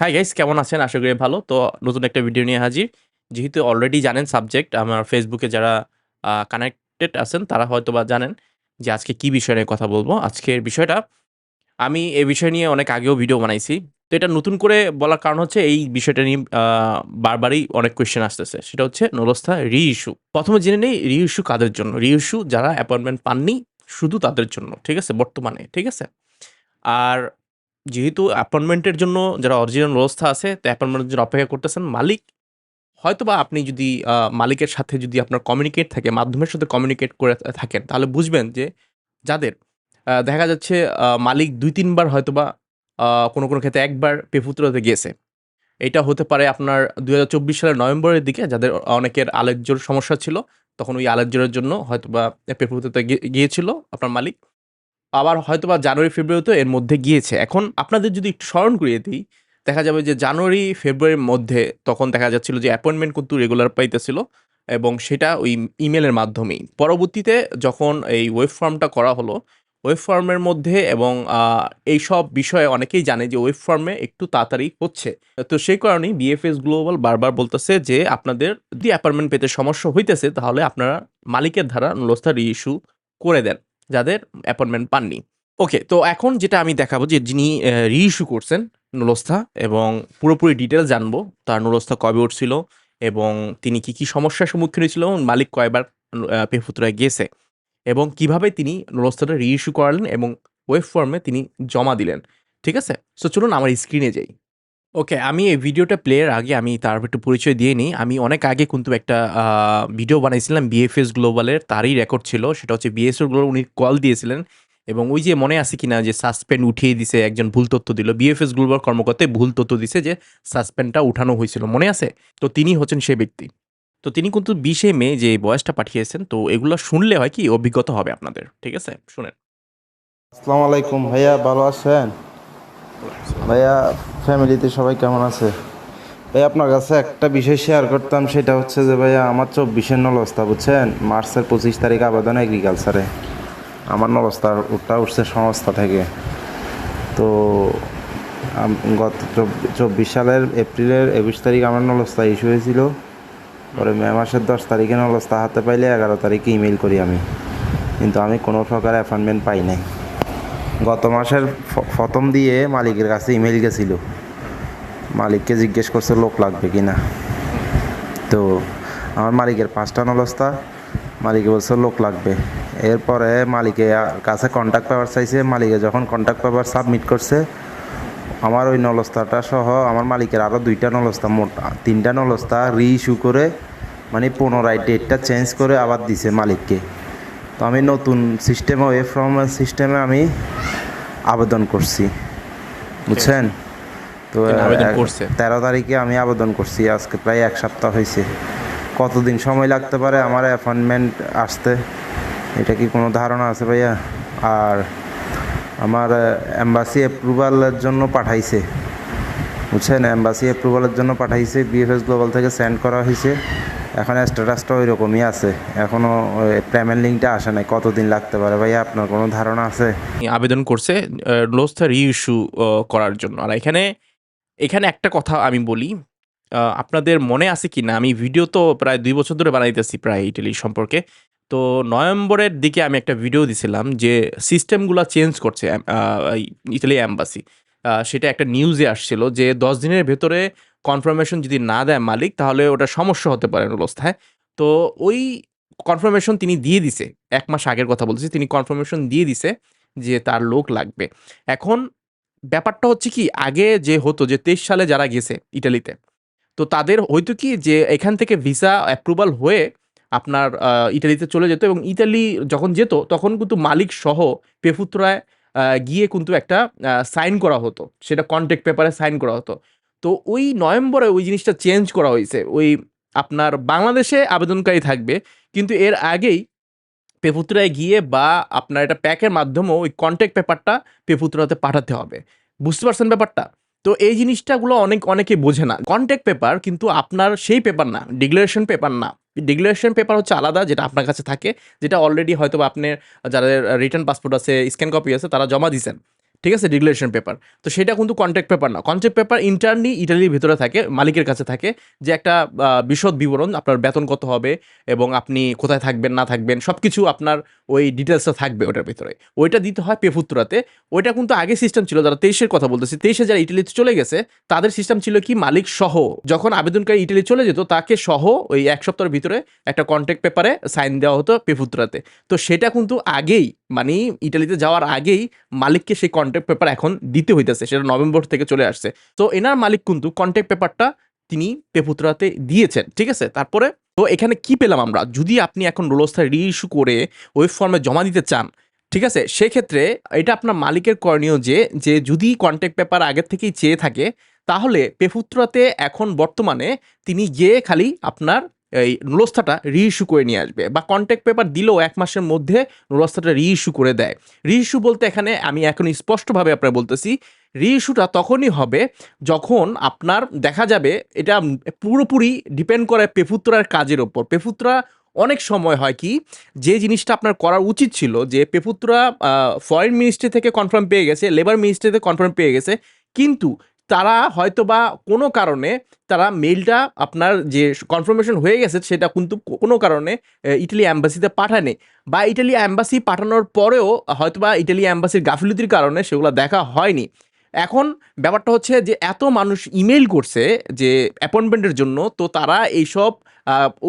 Hi guys কেমন আছেন? আশা করি ভালো। তো নতুন একটা ভিডিও নিয়ে হাজির। যেহেতু অলরেডি জানেন সাবজেক্ট আমার ফেসবুকে যারা কানেক্টেড আছেন, তারা হয়তো বা জানেন যে আজকে কি বিষয় নিয়ে কথা বলব। আজকের বিষয়টা, আমি এই বিষয় নিয়ে অনেক আগেও ভিডিও বানাইছি। তো এটা নতুন করে বলার কারণ হচ্ছে এই বিষয়টা নিয়ে বারবারই অনেক কোয়েশ্চেন আসতেছে। সেটা হচ্ছে নুরস্থা রি-ইস্যু। প্রথমে জেনে নেই রি-ইস্যু কাদের জন্য? রি-ইস্যু যারা অ্যাপয়েন্টমেন্ট পাননি, শুধু তাদের জন্য। ঠিক আছে? বর্তমানে। ঠিক আছে? আর যেহেতু অ্যাপয়েন্টমেন্টের জন্য যারা অরিজিনাল ব্যবস্থা আছে, তো অ্যাপয়েন্টমেন্টের জন্য অপেক্ষা করতেছেন মালিক হয়তোবা আপনি যদি মালিকের সাথে যদি আপনার কমিউনিকেট থাকে, মাধ্যমের সাথে কমিউনিকেট করে থাকেন, তাহলে বুঝবেন যে যাদের দেখা যাচ্ছে মালিক ২-৩ বার হয়তোবা কোনো, কোনো ক্ষেত্রে একবার পেফুতুরাতে গিয়েছে। এটা হতে পারে আপনার ২০২৪ সালের নভেম্বরের দিকে যাদের অনেকের আলেজ্জোর সমস্যা ছিল। তখন ওই আলেজ্জোরের জন্য হয়তোবা পেফুতুরাতে গিয়েছিল আপনার মালিক। আবার হয়তো বা জানুয়ারি, ফেব্রুয়ারিতেও এর মধ্যে গিয়েছে। এখন আপনাদের যদি একটু স্মরণ করিয়ে দিই, দেখা যাবে যে জানুয়ারি, ফেব্রুয়ারির মধ্যে তখন দেখা যাচ্ছিল যে অ্যাপয়েন্টমেন্ট কিন্তু রেগুলার পাইতেছিল এবং সেটা ওই ইমেলের মাধ্যমেই। পরবর্তীতে যখন এই ওয়েব ফর্মটা করা হলো, ওয়েব ফর্মের মধ্যে এবং আ এইসব বিষয়ে অনেকেই জানে যে ওয়েব ফর্মে একটু তাড়াতাড়ি হচ্ছে। তো সেই কারণেই বিএফএস গ্লোবাল বারবার বলতেছে যে আপনাদের যদি অ্যাপয়েন্টমেন্ট পেতে সমস্যা হইতেছে তাহলে আপনারা মালিকের ধারা নুরস্থা রি-ইস্যু করে দেন। যাদের অ্যাপয়েন্টমেন্ট পাননি। ওকে, তো এখন যেটা আমি দেখাবো যে যিনি রি-ইস্যু করছেন নুরস্থা এবং পুরোপুরি ডিটেইলস জানব। তার নুরস্থা কবে উঠছিল এবং তিনি কি, কি সমস্যার সম্মুখীন হয়েছিল মালিক কয়বার পেফুতুরায় গেছে এবং কীভাবে তিনি নুরস্থাটা রি-ইস্যু করালেন এবং ওয়েব ফর্মে তিনি জমা দিলেন। ঠিক আছে? সো চলুন আমার স্ক্রিনে যাই। ওকে, আমি এই ভিডিওটা প্লে এর আগে আমি তার একটু পরিচয় দিয়ে নিই। আমি অনেক আগে কিন্তু একটা ভিডিও বানাইছিলাম বিএফএস গ্লোবালের তারই রেকর্ড ছিল। সেটা হচ্ছে বিএসএস গ্লোবাল উনি কল দিয়েছিলেন এবং ওই যে মনে আছে কিনা যে সাসপেন্ড উঠিয়ে দিছে, একজন ভুল তথ্য দিল। বিএফএস গ্লোবাল কর্মকর্তাই ভুল তথ্য দিছে যে সাসপেন্ডটা উঠানো হয়েছিল। মনে আছে? তো তিনি হচ্ছেন সে ব্যক্তি। তো তিনি কিন্তু বিশে মে যে ভয়েসটা পাঠিয়েছেন তো এগুলো শুনলে হয় কি অভিজ্ঞতা হবে আপনাদের। ঠিক আছে? শুনেন। আসসালামু আলাইকুম ভাইয়া ভালো আছেন ভাইয়া ফ্যামিলিতে সবাই কেমন আছে? ভাই, আপনার কাছে একটা বিষয় শেয়ার করতাম, সেটা হচ্ছে যে, ভাইয়া, আমার চব্বিশের নলস্তা বুঝছেন? মার্চের পঁচিশ তারিখ আবেদন এগ্রিকালচারে আমার নলস্তা ওটা উঠছে সংস্থা থেকে। তো গত চব্বিশ সালের এপ্রিলের একুশ তারিখ আমার নলস্তা ইস্যু হয়েছিল। পরে মে মাসের দশ তারিখে নলস্তা হাতে পাইলে এগারো তারিখে ইমেল করি আমি। কিন্তু আমি কোনো প্রকার অ্যাপয়েন্টমেন্ট পাই নাই। গত মাসের প্রথম দিয়ে মালিকের কাছে ইমেল গেছিল। মালিককে জিজ্ঞেস করছে, লোক লাগবে কি না তো আমার মালিকের পাঁচটা নলস্তা। মালিকে বলছে, লোক লাগবে। এরপরে মালিকের কাছে কন্ট্যাক্ট পেপার চাইছে। মালিকে যখন কন্ট্যাক্ট পেপার সাবমিট করছে, আমার ওই নলস্তাটা সহ আমার মালিকের আরও দুইটা নলস্তা, মোট তিনটা নলস্তা রি ইস্যু করে মানে পুনরায় ডেটটা চেঞ্জ করে আবার দিছে মালিককে। তো আমি নতুন সিস্টেমে ওয়েব ফ্রম সিস্টেমে আমি আবেদন করছি। বুঝছেন? তো। তেরো তারিখে আমি আবেদন করছি আজকে প্রায় এক সপ্তাহ হয়েছে। কতদিন সময় লাগতে পারে? আমার অ্যাপয়েন্টমেন্ট আসতে। এটা কি কোনো ধারণা আছে ভাইয়া? আর আমার এম্বাসি অ্যাপ্রুভালের জন্য পাঠাইছে। বুঝছেন? এম্বাসি অ্যাপ্রুভালের জন্য পাঠাইছে বিএফএস গ্লোবাল থেকে সেন্ড করা হয়েছে। এখন স্ট্যাটাসটা ওই রকমই আছে এখনও পেমেন্ট লিঙ্কটা আসে নাই কতদিন লাগতে পারে ভাইয়া আপনার কোনো ধারণা আছে আবেদন করছে নুরস্থা রি-ইস্যু করার জন্য। আর এখানে, এখানে একটা কথা আমি বলি। আপনাদের মনে আছে কি না আমি ভিডিও তো প্রায় দুই বছর ধরে বানাইতেছি প্রায় ইটালি সম্পর্কে। তো নভেম্বরের দিকে আমি একটা ভিডিও দিছিলাম যে সিস্টেমগুলা চেঞ্জ করছে ইটালি আ সেটা একটা নিউজে আসছিল যে ১০ দিনের ভেতরে কনফার্মেশন যদি না দেয় মালিক তাহলে ওটা সমস্যা হতে পারে অবস্থায় তো ওই কনফার্মেশন তিনি দিয়ে দিছে। এক মাস আগের কথা বলতেছি। তিনি কনফার্মেশন দিয়ে দিছে যে তার লোক লাগবে। এখন ব্যাপারটা হচ্ছে কি আগে যে হতো যে ২৩ সালে যারা গেছে ইটালিতে, তো তাদের হইতো কি যে এখান থেকে ভিসা অ্যাপ্রুভাল হয়ে আপনার ইটালিতে চলে যেত এবং ইতালি যখন যেত তখন কিন্তু মালিক সহ পেফুত্রায় গিয়ে কিন্তু একটা সাইন করা হতো। সেটা কন্ট্রাক্ট পেপারে সাইন করা হতো। তো ওই নভেম্বরে ওই জিনিসটা চেঞ্জ করা হয়েছে ওই আপনার বাংলাদেশে আবেদনকারী থাকবে। কিন্তু এর আগেই পেপুত্রায় গিয়ে বা আপনার এটা প্যাকের মাধ্যমেও ওই কন্ট্রাক্ট পেপারটা পেফুতুরাতে পাঠাতে হবে। বুঝতে পারছেন ব্যাপারটা? তো এই জিনিসটাগুলো অনেক অনেকে বোঝে না। কন্ট্রাক্ট পেপার কিন্তু আপনার সেই পেপার না, ডিক্লারেশন পেপার না। ডিক্লারেশন পেপার হচ্ছে আলাদা যেটা আপনার কাছে থাকে। যেটা অলরেডি হয়তো আপনার যাদের রিটার্ন পাসপোর্ট আছে, স্ক্যান কপি আছে তারা জমা দিছেন। ঠিক আছে ডিক্লারেশন পেপার তো সেটা কিন্তু কন্ট্রাক্ট পেপার না। কন্ট্রাক্ট পেপার ইন্টারনি ইটালির ভিতরে থাকে, মালিকের কাছে থাকে যে একটা বিশদ বিবরণ, আপনার বেতন কত হবে এবং আপনি কোথায় থাকবেন, না থাকবেন সব কিছু আপনার ওই ডিটেলসটা থাকবে ওটার ভিতরে। ওইটা দিতে হয় পেফুত্রাতে ওইটা কিন্তু আগে সিস্টেম ছিল, যারা তেইশের কথা বলতেছি, তেইশে যারা ইটালিতে চলে গেছে, তাদের সিস্টেম ছিল কি মালিক সহ। যখন আবেদনকারী ইটালি চলে যেত, তাকে সহ ওই এক সপ্তাহের ভিতরে একটা কন্ট্রাক্ট পেপারে সাইন দেওয়া হতো পেফুত্রাতে তো সেটা কিন্তু আগেই মানে ইটালিতে যাওয়ার আগেই মালিককে সেই কন্ট্রাক্ট পেপার এখন দিতে হইতেছে, সেটা নভেম্বর থেকে চলে আসছে। তো এনার মালিক কিন্তু কন্ট্যাক্ট পেপারটা তিনি পেপুত্রাতে দিয়েছেন, ঠিক আছে? তারপরে তো এখানে কি পেলাম আমরা? যদি আপনি এখন রোলস্থায় রি ইস্যু করে ওয়েব ফর্মে জমা দিতে চান, ঠিক আছে? সেক্ষেত্রে এটা আপনার মালিকের করণীয় যে যে যদি কন্ট্যাক্ট পেপার আগের থেকেই চেয়ে থাকে, তাহলে পেপুত্রাতে এখন বর্তমানে তিনি গিয়ে খালি আপনার এই নুলস্থাটা রিইস্যু করে নিয়ে আসবে বা কন্ট্যাক্ট পেপার দিলেও এক মাসের মধ্যে নুলস্থাটা রিইস্যু করে দেয়। রিইস্যু বলতে এখানে আমি এখন স্পষ্টভাবে আপনার বলতেছি রিইস্যুটা তখনই হবে যখন আপনার দেখা যাবে এটা পুরোপুরি ডিপেন্ড করে পেফুত্রার কাজের ওপর। পেফুত্রা অনেক সময় হয় কি, যে জিনিসটা আপনার করা উচিত ছিল যে পেফুত্রা ফরেন মিনিস্ট্রি থেকে কনফার্ম পেয়ে গেছে লেবার মিনিস্ট্রিতে কনফার্ম পেয়ে গেছে, কিন্তু তারা হয়তো বা কোনো কারণে তারা মেলটা আপনার যে কনফার্মেশন হয়ে গেছে সেটা কিন্তু কোনো কারণে ইটালি অ্যাম্বাসিতে পাঠায়নি। বা ইটালি অ্যাম্বাসি পাঠানোর পরেও হয়তো বা ইটালি অ্যাম্বাসির গাফিলতির কারণে সেগুলো দেখা হয়নি। এখন ব্যাপারটা হচ্ছে যে এত মানুষ ইমেল করছে যে অ্যাপয়েন্টমেন্টের জন্য, তো তারা এইসব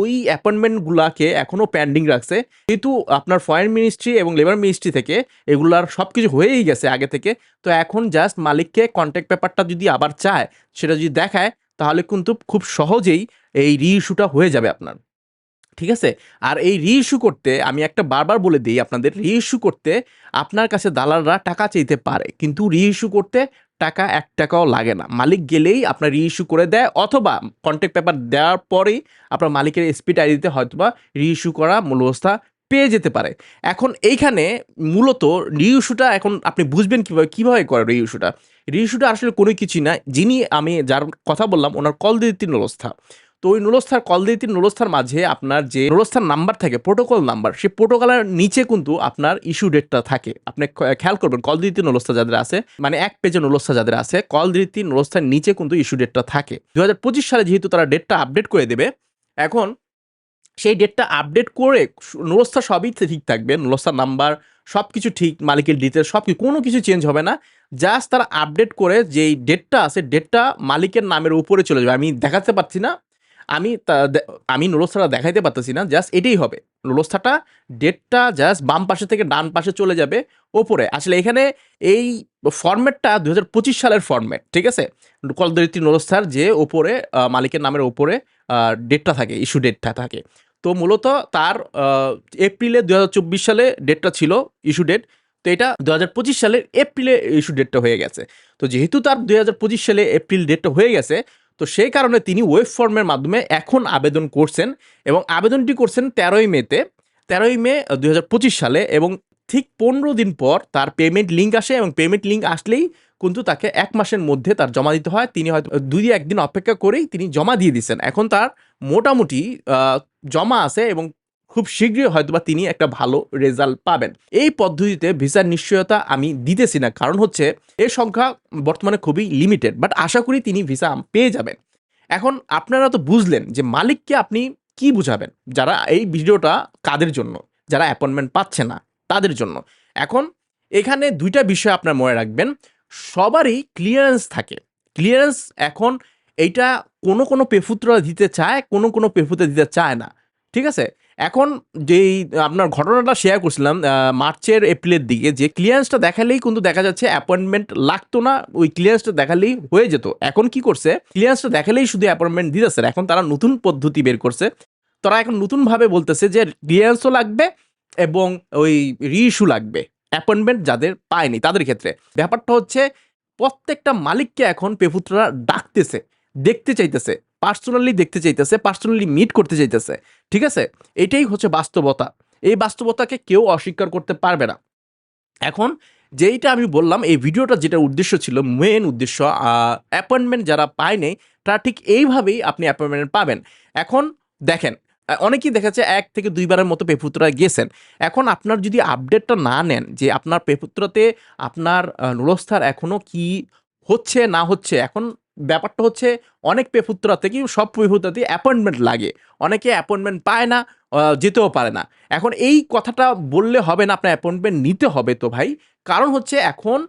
ওই অ্যাপয়েন্টমেন্টগুলাকে এখনও প্যান্ডিং রাখছে। কিন্তু আপনার ফরেন মিনিস্ট্রি এবং লেবার মিনিস্ট্রি থেকে এগুলার সব কিছু হয়েই গেছে আগে থেকে, তো এখন জাস্ট মালিককে কন্ট্যাক্ট পেপারটা যদি আবার চায়, সেটা যদি দেখায়, তাহলে কিন্তু খুব সহজেই এই রিইস্যুটা হয়ে যাবে আপনার। ঠিক আছে? আর এই রিইস্যু করতে আমি একটা বারবার বলে দিই আপনাদের রিইস্যু করতে আপনার কাছে দালালরা টাকা চাইতে পারে, কিন্তু রিইস্যু করতে টাকা এক টাকাও লাগে না। মালিক গেলেই আপনার রিইস্যু করে দেয় অথবা কন্ট্যাক্ট পেপার দেওয়ার পরেই আপনার মালিকের এসপিটা আইডিতে হয়তোবা রিইস্যু করা মূল অবস্থা পেয়ে যেতে পারে। এখন এইখানে মূলত রিইস্যুটা এখন আপনি বুঝবেন কীভাবে কীভাবে করে রিইস্যুটা রিইস্যুটা আসলে কোনো কিছুই না। যিনি আমি যার কথা বললাম, ওনার কল দিতে নলস্থা তো ওই নুলস্থার কল দিতে নুলস্থার মাঝে আপনার যে নুলস্থার নাম্বার থাকে প্রোটোকল নাম্বার সেই প্রোটোকলের নিচে কিন্তু আপনার ইস্যু ডেটটা থাকে। আপনি খেয়াল করবেন কল দিতে নুলস্থা যাদের আছে মানে এক পেজে নুলস্থা যাদের আছে কল দিতে নুলস্থার নিচে কিন্তু ইস্যু ডেটটা থাকে। দু হাজার পঁচিশ সালে যেহেতু তারা ডেটটা আপডেট করে দেবে, এখন সেই ডেটটা আপডেট করে নুলস্থা সবই ঠিক থাকবে নুলস্থার নাম্বার সব কিছু ঠিক, মালিকের ডিটেলস সব কিছু কোনো কিছু চেঞ্জ হবে না। জাস্ট তারা আপডেট করে যেই ডেটটা আছে ডেটটা মালিকের নামের উপরে চলে যাবে। আমি দেখাতে পারছি না আমি আমি নুলস্থাটা দেখাইতে পারতেছি না জাস্ট এটাই হবে। নুলস্থাটা ডেটটা জাস্ট বাম পাশে থেকে ডান পাশে চলে যাবে, ওপরে। আসলে এখানে এই ফরম্যাটটা দু সালের ফরম্যাট, ঠিক আছে? কলদরিত্রী নুলস্থার যে ওপরে মালিকের নামের ওপরে ডেটটা থাকে, ইস্যু ডেটটা থাকে। তো মূলত তার এপ্রিলে দু হাজার চব্বিশ সালে ডেটটা ছিল ইস্যু ডেট, তো এটা দু হাজার পঁচিশ সালের এপ্রিলে ইস্যু ডেটটা হয়ে গেছে। তো যেহেতু তার দু হাজার পঁচিশ সালে এপ্রিল ডেটটা হয়ে গেছে তো সেই কারণে তিনি ওয়েব ফর্মের মাধ্যমে এখন আবেদন করছেন এবং আবেদনটি করছেন তেরোই মেতে, তেরোই মে দু হাজার পঁচিশ সালে এবং ঠিক পনেরো দিন পর তার পেমেন্ট লিঙ্ক আসে এবং পেমেন্ট লিঙ্ক আসলেই কিন্তু তাকে এক মাসের মধ্যে তার জমা দিতে হয়। তিনি হয়তো দুই একদিন অপেক্ষা করেই তিনি জমা দিয়ে দিচ্ছেন। এখন তার মোটামুটি জমা আছে এবং খুব শীঘ্রই হয়তোবা তিনি একটা ভালো রেজাল্ট পাবেন। এই পদ্ধতিতে ভিসার নিশ্চয়তা আমি দিতেছি না। কারণ হচ্ছে, এর সংখ্যা বর্তমানে খুবই লিমিটেড বাট আশা করি তিনি ভিসা পেয়ে যাবেন। এখন আপনারা তো বুঝলেন যে মালিককে আপনি কি বুঝাবেন? যারা এই ভিডিওটা কাদের জন্য? যারা অ্যাপয়েন্টমেন্ট পাচ্ছে না, তাদের জন্য। এখন এখানে দুইটা বিষয় আপনার মনে রাখবেন। সবারই ক্লিয়ারেন্স থাকে। ক্লিয়ারেন্স এখন এইটা কোনো কোনো পেফুতরা দিতে চায়, কোনো কোনো পেফুতে দিতে চায় না। ঠিক আছে? এখন যেই, আপনার ঘটনাটা শেয়ার করছিলাম মার্চের এপ্রিলের দিকে, যে ক্লিয়ারেন্সটা দেখালেই কিন্তু দেখা যাচ্ছে অ্যাপয়েন্টমেন্ট লাগতো না, ওই ক্লিয়ারেন্সটা দেখালেই হয়ে যেত। এখন কি করছে ক্লিয়ারেন্সটা দেখালেই শুধু অ্যাপয়েন্টমেন্ট দিতেছে এখন তারা নতুন পদ্ধতি বের করছে। তারা এখন নতুনভাবে বলতেছে যে ক্লিয়ারেন্সও লাগবে এবং ওই রিইস্যু লাগবে অ্যাপয়েন্টমেন্ট যাদের পায়নি তাদের ক্ষেত্রে। ব্যাপারটা হচ্ছে, প্রত্যেকটা মালিককে এখন পেপুত্ররা ডাকতেছে, দেখতে চাইতেছে পার্সোনালি দেখতে চাইতেছে পার্সোনালি মিট করতে চাইতেছে। ঠিক আছে? এটাই হচ্ছে বাস্তবতা। এই বাস্তবতাকে কেউ অস্বীকার করতে পারবে না। এখন যেইটা আমি বললাম, এই ভিডিওটা যেটা উদ্দেশ্য ছিল মেন উদ্দেশ্য অ্যাপয়েন্টমেন্ট যারা পায়নি তারা ঠিক এইভাবেই আপনি অ্যাপয়েন্টমেন্ট পাবেন। এখন দেখেন অনেকেই দেখা যাচ্ছে এক থেকে দুইবারের মতো পেপুত্রা গেছেন। এখন আপনার যদি আপডেটটা না নেন, যে আপনার পেপুত্রাতে আপনার নুরস্থার এখনও কি হচ্ছে, না হচ্ছে, এখন ব্যাপারটা হচ্ছে অনেক পেপুত্রাতে কি সব পেপুত্রাতে অ্যাপয়েন্টমেন্ট লাগে। অনেকে অ্যাপয়েন্টমেন্ট পায় না যেতেও পারে না। এখন এই কথাটা বললে হবে না, আপনার অ্যাপয়েন্টমেন্ট নিতে হবে তো ভাই। কারণ হচ্ছে এখন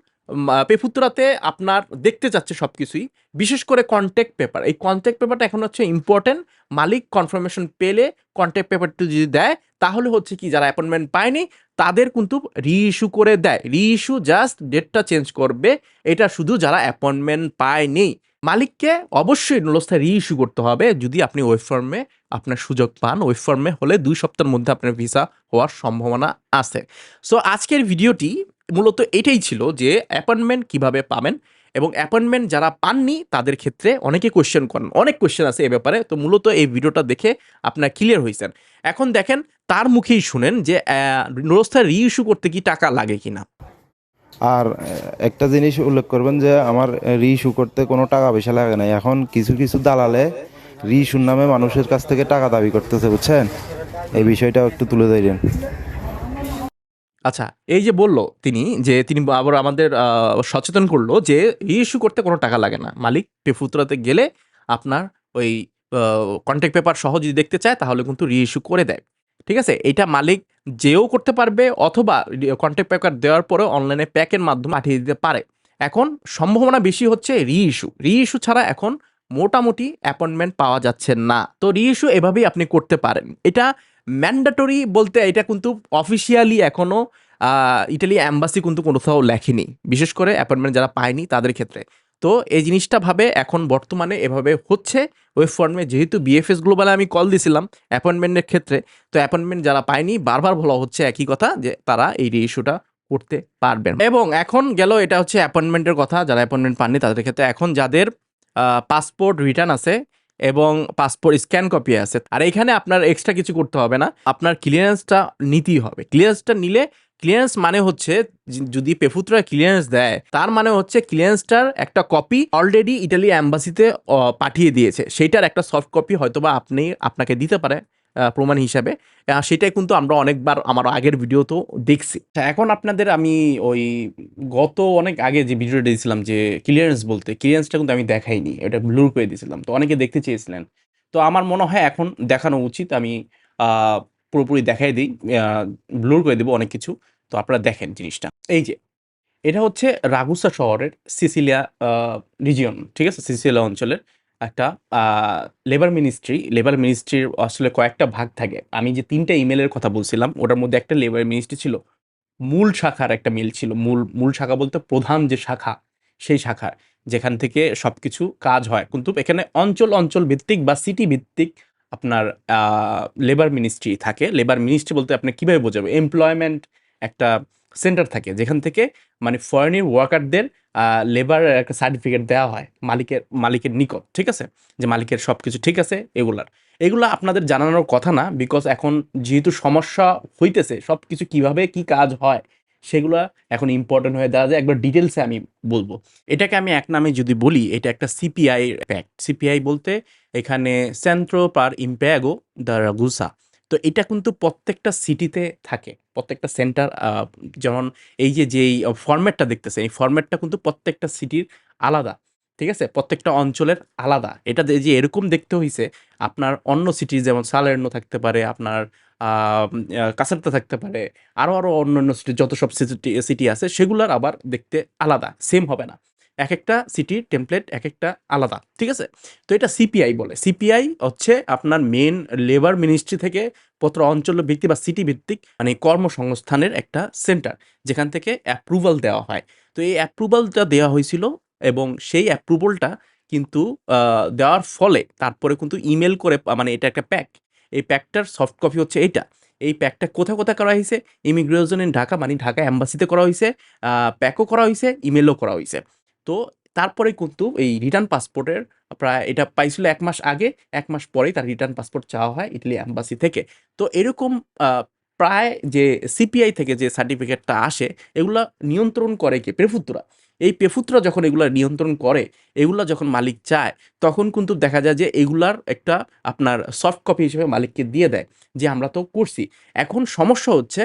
পেপুত্রাতে আপনার দেখতে চাচ্ছে সব কিছুই বিশেষ করে কন্ট্যাক্ট পেপার এই কন্ট্যাক্ট পেপারটা এখন হচ্ছে ইম্পর্টেন্ট মালিক কনফার্মেশন পেলে কন্ট্যাক্ট পেপারটা যদি দেয়, তাহলে হচ্ছে কি, যারা অ্যাপয়েন্টমেন্ট পায়নি, তাদের কিন্তু রি ইস্যু করে দেয়। রি ইস্যু জাস্ট ডেটটা চেঞ্জ করবে। এটা শুধু যারা অ্যাপয়েন্টমেন্ট পায়নি। মালিককে অবশ্যই নুলস্থায় রি ইস্যু করতে হবে যদি আপনি ওয়েব ফর্মে আপনার সুযোগ পান। ওয়েব ফর্মে হলে দুই সপ্তাহের মধ্যে আপনার ভিসা হওয়ার সম্ভাবনা আছে। সো আজকের ভিডিওটি মূলত এটাই ছিল যে অ্যাপয়েন্টমেন্ট কীভাবে পাবেন এবং অ্যাপয়েন্টমেন্ট যারা পাননি তাদের ক্ষেত্রে অনেকে কোয়েশ্চেন করেন। অনেক কোয়েশ্চেন আছে এ ব্যাপারে। তো মূলত এই ভিডিওটা দেখে আপনার ক্লিয়ার হয়েছেন। এখন দেখেন তার মুখেই শুনেন যে নুরস্থায় রি ইস্যু করতে কি টাকা লাগে কিনা। আর একটা জিনিস উল্লেখ করবেন যে আমার রি ইস্যু করতে কোনো টাকা পয়সা লাগে না এখন কিছু কিছু দালালে রি ইস্যুর নামে মানুষের কাছ থেকে টাকা দাবি করতেছে, বুঝছেন? এই বিষয়টাও একটু তুলে ধরেন আচ্ছা এই যে বলল তিনি, যে তিনি আবার আমাদের সচেতন করল যে রি ইস্যু করতে কোনো টাকা লাগে না। মালিক পেফুতরাতে গেলে আপনার ওই কন্ট্যাক্ট পেপার সহ যদি দেখতে চায়, তাহলে কিন্তু রি ইস্যু করে দেয়। ঠিক আছে? এটা মালিক যেও করতে পারবে অথবা কন্ট্যাক্ট পেপার দেওয়ার পরে অনলাইনে প্যাকের মাধ্যমে পাঠিয়ে দিতে পারে। এখন সম্ভাবনা বেশি হচ্ছে রি ইস্যু রি ইস্যু ছাড়া এখন মোটামুটি অ্যাপয়েন্টমেন্ট পাওয়া যাচ্ছে না। তো রি ইস্যু এভাবেই আপনি করতে পারেন। এটা ম্যান্ডাটরি বলতে এটা কিন্তু অফিসিয়ালি এখনও ইটালি অ্যাম্বাসি কিন্তু কোথাও লেখেনি। বিশেষ করে অ্যাপয়েন্টমেন্ট যারা পায়নি তাদের ক্ষেত্রে। তো এই জিনিসটা ভাবে এখন বর্তমানে এভাবে হচ্ছে। ওয়েব ফর্মে যেহেতু বিএফএস গ্লোবালে আমি কল দিছিলাম অ্যাপয়েন্টমেন্টের ক্ষেত্রে, তো অ্যাপয়েন্টমেন্ট যারা পায়নি বারবার বলা হচ্ছে একই কথা যে তারা এই ইস্যুটা করতে পারবেন। এবং এখন গেল এটা হচ্ছে অ্যাপয়েন্টমেন্টের কথা, যারা অ্যাপয়েন্টমেন্ট পাননি তাদের ক্ষেত্রে এখন যাদের পাসপোর্ট রিটার্ন আছে এবং পাসপোর্ট স্ক্যান কপি আছে, আর এখানে আপনার এক্সট্রা কিছু করতে হবে না। আপনার ক্লিয়ারেন্সটা নিতেই হবে। ক্লিয়ারেন্সটা নিলে ক্লিয়ারেন্স মানে হচ্ছে যদি পেফুত্রা ক্লিয়ারেন্স দেয় তার মানে হচ্ছে ক্লিয়ারেন্সটার একটা কপি অলরেডি ইটালি অ্যাম্বাসিতে পাঠিয়ে দিয়েছে। সেইটার একটা সফট কপি হয়তোবা আপনি আপনাকে দিতে পারে প্রমাণ হিসাবে। সেটাই কিন্তু আমরা অনেকবার আমার আগের ভিডিওতেও দেখছি। আচ্ছা, এখন আপনাদের আমি ওই গত অনেক আগে যে ভিডিওটা দিয়েছিলাম যে ক্লিয়ারেন্স বলতে ক্লিয়ারেন্সটা কিন্তু আমি দেখাইনি এটা ব্লুর করে দিয়েছিলাম। তো অনেকে দেখতে চেয়েছিলেন। তো আমার মনে হয় এখন দেখানো উচিত। আমি পুরোপুরি দেখাই দিই ব্লুর করে দেবো অনেক কিছু। তো আপনারা দেখেন জিনিসটা। এই যে, এটা হচ্ছে রাগুসা শহরের সিসিলিয়া রিজিয়ন ঠিক আছে? সিসিলিয়া অঞ্চলের একটা লেবার মিনিস্ট্রি লেবার মিনিস্ট্রির আসলে কয়েকটা ভাগ থাকে। আমি যে তিনটা ইমেলের কথা বলছিলাম, ওটার মধ্যে একটা লেবার মিনিস্ট্রি ছিল। মূল শাখার একটা মিল ছিল। মূল মূল শাখা বলতে প্রধান যে শাখা, সেই শাখার, যেখান থেকে সব কিছু কাজ হয়। কিন্তু এখানে অঞ্চল অঞ্চল ভিত্তিক বা সিটি ভিত্তিক আপনার লেবার মিনিস্ট্রি থাকে। লেবার মিনিস্ট্রি বলতে আপনি কীভাবে বোঝাবে এমপ্লয়মেন্ট একটা সেন্টার থাকে, যেখান থেকে মানে ফরেনির ওয়ার্কারদের লেবার একটা সার্টিফিকেট দেওয়া হয় মালিকের মালিকের নিকট, ঠিক আছে? যে মালিকের সব কিছু ঠিক আছে, এগুলার। এগুলো আপনাদের জানানোর কথা না বিকজ এখন যেহেতু সমস্যা হইতেছে সব কিছু কীভাবে, কি কাজ হয় সেগুলো এখন ইম্পর্টেন্ট হয়ে দাঁড়া যায় একবার ডিটেলসে আমি বলব। এটাকে আমি এক নামে যদি বলি, এটা একটা সিপিআই প্যাক্ট সিপিআই বলতে এখানে সেন্ট্রো পার ইম্প্যাগো দ্য রাগুসা তো এটা কিন্তু প্রত্যেকটা সিটিতে থাকে, প্রত্যেকটা সেন্টার যেমন এই যে, যেই ফরম্যাটটা দেখতেছে এই ফরম্যাটটা কিন্তু প্রত্যেকটা সিটির আলাদা, ঠিক আছে? প্রত্যেকটা অঞ্চলের আলাদা। এটা যে এরকম দেখতে হইছে, আপনার অন্য সিটি যেমন সালের্নো থাকতে পারে, আপনার কাসারতে থাকতে পারে। আরও আরও অন্য অন্য সিটি যত সব সিটি সিটি আছে, সেগুলোর আবার দেখতে আলাদা সেম হবে না। এক একটা সিটির টেমপ্লেট এক একটা আলাদা, ঠিক আছে? তো এটা সিপিআই বলে। সিপিআই হচ্ছে আপনার মেন লেবার মিনিস্ট্রি থেকে পত্র অঞ্চল ভিত্তিক বা সিটি ভিত্তিক মানে কর্মসংস্থানের একটা সেন্টার যেখান থেকে অ্যাপ্রুভাল দেওয়া হয়। তো এই অ্যাপ্রুভালটা দেওয়া হয়েছিল এবং সেই অ্যাপ্রুভালটা কিন্তু দেওয়ার ফলে তারপরে কিন্তু ইমেল করে মানে এটা একটা প্যাক এই প্যাকটার সফট কপি হচ্ছে এইটা। এই প্যাকটা কোথায় কোথায় করা হয়েছে? ইমিগ্রেশন ইন ঢাকা মানে ঢাকা অ্যাম্বাসিতে করা হয়েছে প্যাকও করা হয়েছে ইমেলও করা হয়েছে। তো তারপরে কিন্তু এই রিটার্ন পাসপোর্টের প্রায় এটা পাইছিল এক মাস আগে, এক মাস পরেই তার রিটার্ন পাসপোর্ট চাওয়া হয় ইটালি অ্যাম্বাসি থেকে। তো এরকম প্রায় যে সিপিআই থেকে যে সার্টিফিকেটটা আসে, এগুলা নিয়ন্ত্রণ করে কি? প্রেফুত্রা এই পেফুতরা যখন এগুলা নিয়ন্ত্রণ করে, এগুলা যখন মালিক চায়, তখন কিন্তু দেখা যায় যে এগুলার একটা আপনার সফট কপি হিসেবে মালিককে দিয়ে দেয় যে আমরা তো করছি। এখন সমস্যা হচ্ছে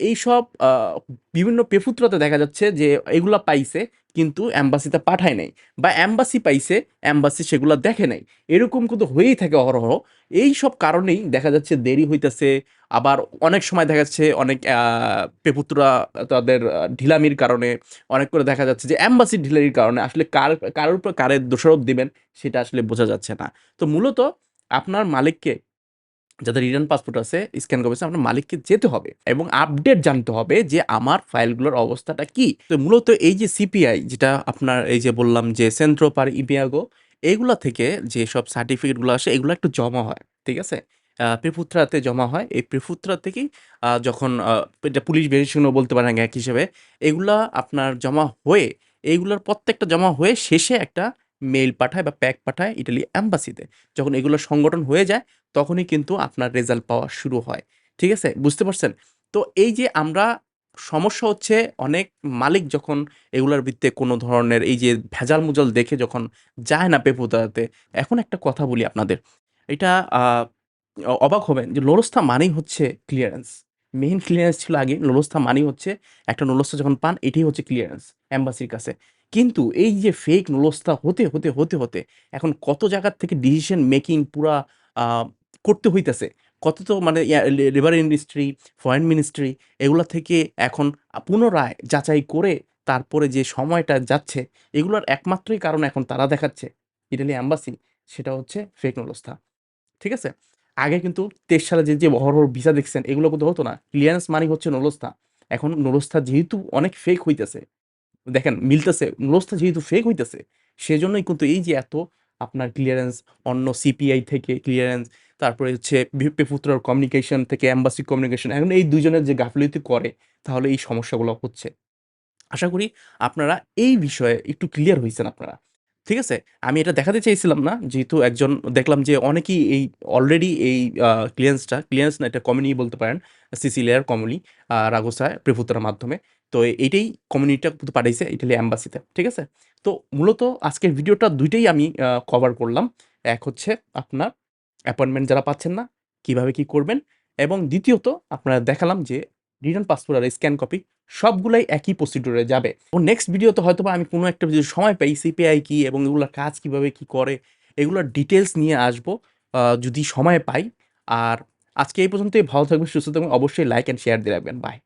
এই এইসব বিভিন্ন পেফুত্রতে দেখা যাচ্ছে যে এগুলা পাইছে কিন্তু অ্যাম্বাসিতে পাঠায় নাই বা অ্যাম্বাসি পাইছে অ্যাম্বাসি সেগুলো দেখে নাই। এরকম কিন্তু হয়েই থাকে অহরহ। এই সব কারণেই দেখা যাচ্ছে দেরি হইতেছে। আবার অনেক সময় দেখা যাচ্ছে অনেক আহ, পেপুত্রা তাদের ঢিলামির কারণে অনেক করে দেখা যাচ্ছে যে অ্যাম্বাসির ঢিলামির কারণে আসলে কার কারোর উপর কারের দোষারোপ দিবেন সেটা আসলে বোঝা যাচ্ছে না। তো মূলত আপনার মালিককে যাদের রিটার্ন পাসপোর্ট আছে, স্ক্যান করেছে আপনার মালিককে যেতে হবে এবং আপডেট জানতে হবে যে আমার ফাইলগুলোর অবস্থাটা কি। তো মূলত এই যে সিপিআই, যেটা আপনার এই যে বললাম যে সেন্ট্রো পার ইপিয়াগো এইগুলা থেকে যে সব সার্টিফিকেটগুলো আসে, এগুলো একটু জমা হয়, ঠিক আছে? প্রিফুত্রাতে জমা হয়। এই প্রিফুত্রা থেকেই যখন এটা পুলিশ ভেরিফিকেশনও বলতে পারেন এক হিসেবে, এগুলা আপনার জমা হয়ে, এইগুলোর প্রত্যেকটা জমা হয়ে শেষে একটা মেইল পাঠায় বা প্যাক পাঠায় ইটালি অ্যাম্বাসিতে যখন এগুলো সংগঠন হয়ে যায়, তখনই কিন্তু আপনার রেজাল্ট পাওয়া শুরু হয়। ঠিক আছে? বুঝতে পারছেন? তো এই যে আমরা, সমস্যা হচ্ছে অনেক মালিক যখন এগুলোর ভিত্তিতে কোনো ধরনের এই যে ভেজাল মুজাল দেখে যখন যায় না পেপুতাতে এখন একটা কথা বলি আপনাদের। এটা অবাক হবেন যে লোরস্থা মানেই হচ্ছে ক্লিয়ারেন্স মেইন ক্লিয়ারেন্স ছিল আগে লোরস্থা মানেই হচ্ছে একটা নোলস্থা যখন পান, এটাই হচ্ছে ক্লিয়ারেন্স অ্যাম্বাসির কাছে। কিন্তু এই যে ফেক নোলস্থা হতে হতে হতে হতে এখন কত জায়গার থেকে ডিসিশন মেকিং পুরা করতে হইতেছে? কত তো মানে লেবার ইন্ডাস্ট্রি ফরেন মিনিস্ট্রি এগুলো থেকে এখন পুনরায় যাচাই করে তারপরে যে সময়টা যাচ্ছে এগুলোর একমাত্রই কারণ এখন তারা দেখাচ্ছে। ইটালি অ্যাম্বাসি সেটা হচ্ছে ফেক নোলস্থা ঠিক আছে? আগে কিন্তু তেইশ সালে যে যে অহরহ ভিসা দেখছেন এগুলো কিন্তু হতো না। ক্লিয়ারেন্স মানি হচ্ছে নলস্থা এখন নলস্থা যেহেতু অনেক ফেক হইতেছে দেখেন, মিলতেছে নলস্থা যেহেতু ফেক হইতেছে, সেজন্যই কিন্তু এই যে এত আপনার ক্লিয়ারেন্স অন্য সিপিআই থেকে ক্লিয়ারেন্স তারপরে হচ্ছে পেপুত্রার কমিউনিকেশন থেকে অ্যাম্বাসি কমিউনিকেশন এখন এই দুজনের যে গাফিলতি করে, তাহলে এই সমস্যাগুলো হচ্ছে। আশা করি আপনারা এই বিষয়ে একটু ক্লিয়ার হয়েছেন আপনারা। ঠিক আছে? আমি এটা দেখাতে চাইছিলাম না, যেহেতু একজন, দেখলাম যে অনেকেই এই অলরেডি এই ক্লিয়ারেন্সটা ক্লিয়ারেন্স না, এটা কমিউনি বলতে পারেন সিসিলিয়ার কমিউনি রাগোসায় প্রেফুতার মাধ্যমে। তো এইটাই কমিউনিটিটা পাঠাইছে ইটালি অ্যাম্বাসিতে ঠিক আছে? তো মূলত আজকের ভিডিওটা দুইটাই আমি কভার করলাম। এক হচ্ছে আপনার অ্যাপয়েন্টমেন্ট যারা পাচ্ছেন না, কীভাবে কি করবেন? এবং দ্বিতীয়ত আপনারা দেখালাম যে রিটার্ন পাসপোর্ট আর স্ক্যান কপি সবগুলাই একই প্রসিডিউরে যাবে। ও নেক্সট ভিডিওতে হয়তো বা আমি কোনো একটা যদি সময় পাই সিপিআই কি এবং এগুলোর কাজ কীভাবে কি করে, এগুলোর ডিটেলস নিয়ে আসব যদি সময় পাই। আর আজকে এই পর্যন্তই, ভালো থাকবেন, সুস্থ থাকবেন, অবশ্যই লাইক অ্যান্ড শেয়ার দিয়ে রাখবেন। বাই